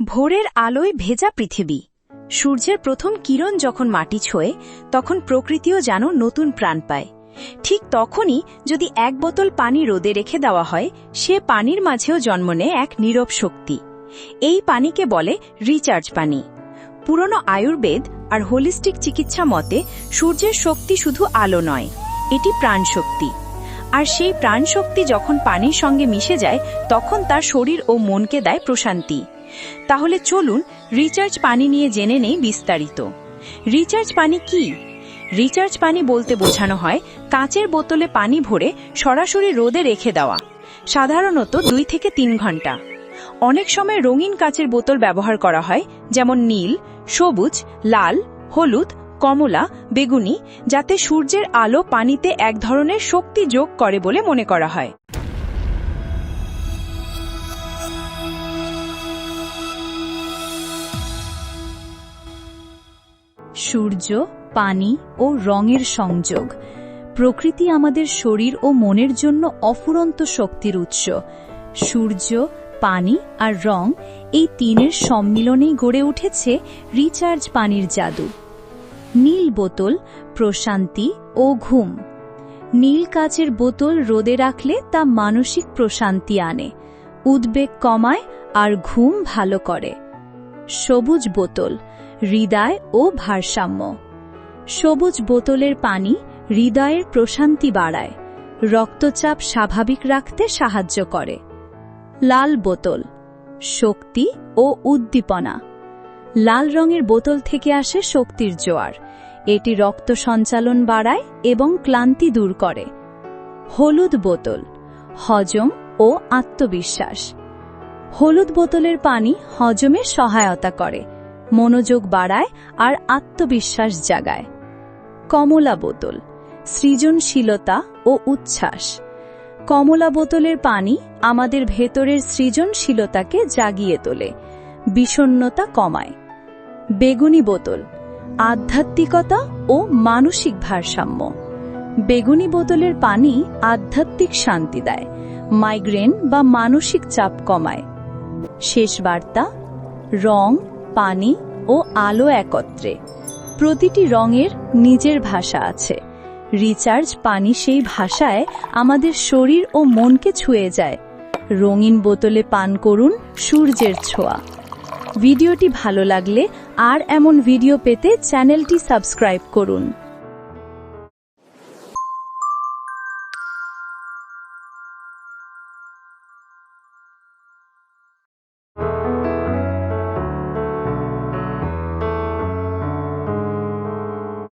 ভোরের আলোয় ভেজা পৃথিবী। সূর্যের প্রথম কিরণ যখন মাটি ছোঁয়, তখন প্রকৃতিও যেন নতুন প্রাণ পায়। ঠিক তখনই যদি এক বোতল পানি রোদে রেখে দেওয়া হয়, সে পানির মাঝেও জন্ম নেয় এক নীরব শক্তি। এই পানিকে বলে রিচার্জ পানি। পুরনো আয়ুর্বেদ আর হোলিস্টিক চিকিৎসা মতে, সূর্যের শক্তি শুধু আলো নয়, এটি প্রাণশক্তি। আর সেই প্রাণশক্তি যখন পানির সঙ্গে মিশে যায়, তখন তার শরীর ও মনকে দেয় প্রশান্তি। তাহলে চলুন রিচার্জ পানি নিয়ে জেনে নেই বিস্তারিত। রিচার্জ পানি কি? রিচার্জ পানি বলতে বোঝানো হয় কাঁচের বোতলে পানি ভরে সরাসরি রোদে রেখে দেওয়া, সাধারণত দুই থেকে তিন ঘণ্টা। অনেক সময় রঙিন কাচের বোতল ব্যবহার করা হয়, যেমন নীল, সবুজ, লাল, হলুদ, কমলা, বেগুনি, যাতে সূর্যের আলো পানিতে এক ধরনের শক্তি যোগ করে বলে মনে করা হয়। সূর্য, পানি ও রঙের সংযোগ। প্রকৃতি আমাদের শরীর ও মনের জন্য অফুরন্ত শক্তির উৎস। সূর্য, পানি আর রং এই তিনের সম্মিলনেই গড়ে উঠেছে রিচার্জ পানির জাদু। নীল বোতল, প্রশান্তি ও ঘুম। নীল কাচের বোতল রোদে রাখলে তা মানসিক প্রশান্তি আনে, উদ্বেগ কমায় আর ঘুম ভালো করে। সবুজ বোতল হৃদয় ও ভারসাম্য। সবুজ বোতলের পানি হৃদয়ের প্রশান্তি বাড়ায়। রক্তচাপ স্বাভাবিক রাখতে সাহায্য করে। লাল বোতল, শক্তি ও উদ্দীপনা। লাল রঙের বোতল থেকে আসে শক্তির জোয়ার। এটি রক্ত সঞ্চালন বাড়ায় এবং ক্লান্তি দূর করে। হলুদ বোতল, হজম ও আত্মবিশ্বাস। হলুদ বোতলের পানি হজমে সহায়তা করে। মনোযোগ বাড়ায় আর আত্মবিশ্বাস জাগায়। কমলা বোতল, সৃজনশীলতা ও উচ্ছ্বাস। কমলা বোতলের পানি আমাদের ভেতরের সৃজনশীলতাকে জাগিয়ে তোলে বিষণ্নতা কমায়। বেগুনি বোতল, আধ্যাত্মিকতা ও মানসিক ভারসাম্য। বেগুনি বোতলের পানি আধ্যাত্মিক শান্তি দেয়, মাইগ্রেন বা মানসিক চাপ কমায়। শেষ বার্তা, রং পানি ও আলো একত্রে। প্রতিটি রঙের নিজের ভাষা আছে। রিচার্জ পানি সেই ভাষায় আমাদের শরীর ও মনকে ছুঁয়ে যায়। রঙিন বোতলে পান করুন সূর্যের ছোঁয়া। ভিডিওটি ভালো লাগলে আর এমন ভিডিও পেতে চ্যানেলটি সাবস্ক্রাইব করুন।